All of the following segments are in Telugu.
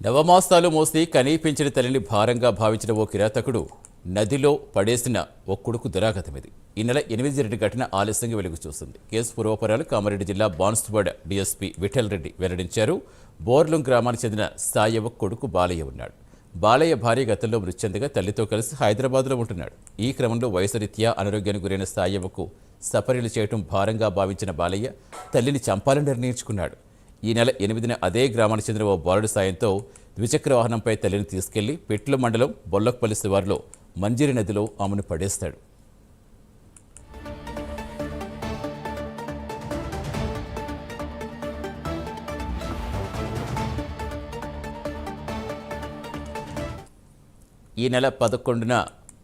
నవమాసాలు మోసి కనీపించిన తల్లిని భారంగా భావించిన ఓ కిరాతకుడు నదిలో పడేసిన ఓ కొడుకు దురాగతమిది ఈ నెల ఎనిమిది జరిగిన ఘటన ఆలస్యంగా వెలుగు చూస్తుంది కేసు పూర్వపరాలు కామారెడ్డి జిల్లా బాన్స్వాడ డీఎస్పీ విఠల్ రెడ్డి వెల్లడించారు. బోర్లం గ్రామానికి చెందిన సాయవ కొడుకు బాలయ్య ఉన్నాడు. బాలయ్య భార్య గతంలో మృత్యందగా తల్లితో కలిసి హైదరాబాద్లో ఉంటున్నాడు. ఈ క్రమంలో వయసరీత్యా అనారోగ్యానికి గురైన సాయవకు సపర్యలు చేయటం భారంగా భావించిన బాలయ్య తల్లిని చంపాలని నిర్ణయించుకున్నాడు. ఈ నెల ఎనిమిదిన అదే గ్రామానికి చెందిన ఓ బాలుడి సాయంతో ద్విచక్ర వాహనంపై తల్లిని తీసుకెళ్ళి పెట్ల మండలం బొల్లకపల్లి శివారులో మంజిరి నదిలో ఆమెను పడేస్తాడు. ఈ నెల పదకొండున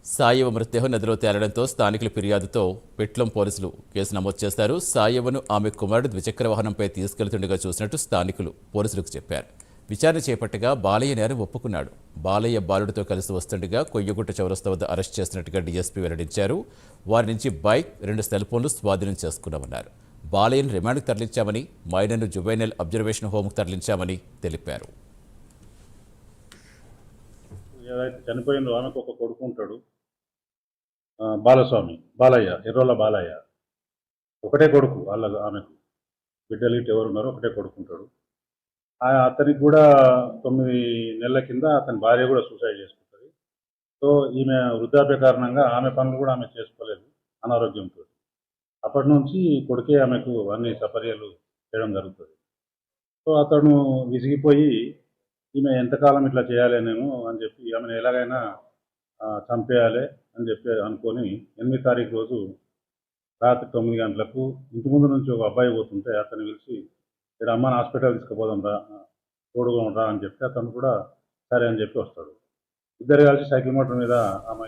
సాయవ మృతదేహం నదిలో తేలడంతో స్థానికుల ఫిర్యాదుతో పెట్లం పోలీసులు కేసు నమోదు చేశారు సాయవను ఆమె కుమారుడు ద్విచక్ర వాహనంపై తీసుకెళ్తుండగా చూసినట్టు స్థానికులు పోలీసులకు చెప్పారు. విచారణ చేపట్టగా బాలయ్య నేరం ఒప్పుకున్నాడు. బాలయ్య బాలుడితో కలిసి వస్తుండగా కొయ్యగుట్ట చౌరస్తా వద్ద అరెస్ట్ చేసినట్టుగా డీఎస్పీ వెల్లడించారు. వారి నుంచి బైక్ రెండు సెల్ ఫోన్లు స్వాధీనం చేసుకున్నామన్నారు. బాలయ్యను రిమాండ్కు తరలించామని మైనర్ను జువైనల్ అబ్జర్వేషన్ హోమ్కు తరలించామని తెలిపారు. ఏదైతే చనిపోయిందో ఆమెకు ఒక కొడుకు ఉంటాడు బాలస్వామి బాలయ్య ఎర్రోల బాలయ్య. ఒకటే కొడుకు వాళ్ళ ఆమెకు. బిడ్డలు ఇటు ఎవరు ఉన్నారో ఒకటే కొడుకుంటాడు ఆ, అతనికి కూడా తొమ్మిది నెలల కింద అతని భార్య కూడా సూసైడ్ చేసుకుంటుంది. సో ఈమె వృద్ధాప్య కారణంగా ఆమె పనులు కూడా ఆమె చేసుకోలేదు అనారోగ్యంతో. అప్పటి నుంచి కొడుకే ఆమెకు అన్ని సపర్యలు చేయడం జరుగుతుంది. సో అతను విసిగిపోయి ఈమె ఎంతకాలం ఇట్లా చేయాలి నేను అని చెప్పి ఆమెను ఎలాగైనా చంపేయాలి అని చెప్పి అనుకొని ఎనిమిది తారీఖు రోజు రాత్రి తొమ్మిది గంటలకు ఇంటి ముందు నుంచి ఒక అబ్బాయి పోతుంటే అతను పిలిచి ఇక్కడ అమ్మని హాస్పిటల్ తీసుకుపోదాం రా తోడుగా రా అని చెప్పి అతను కూడా సరే అని చెప్పి వస్తాడు. ఇద్దరు కలిసి సైకిల్ మోటార్ మీద ఆమె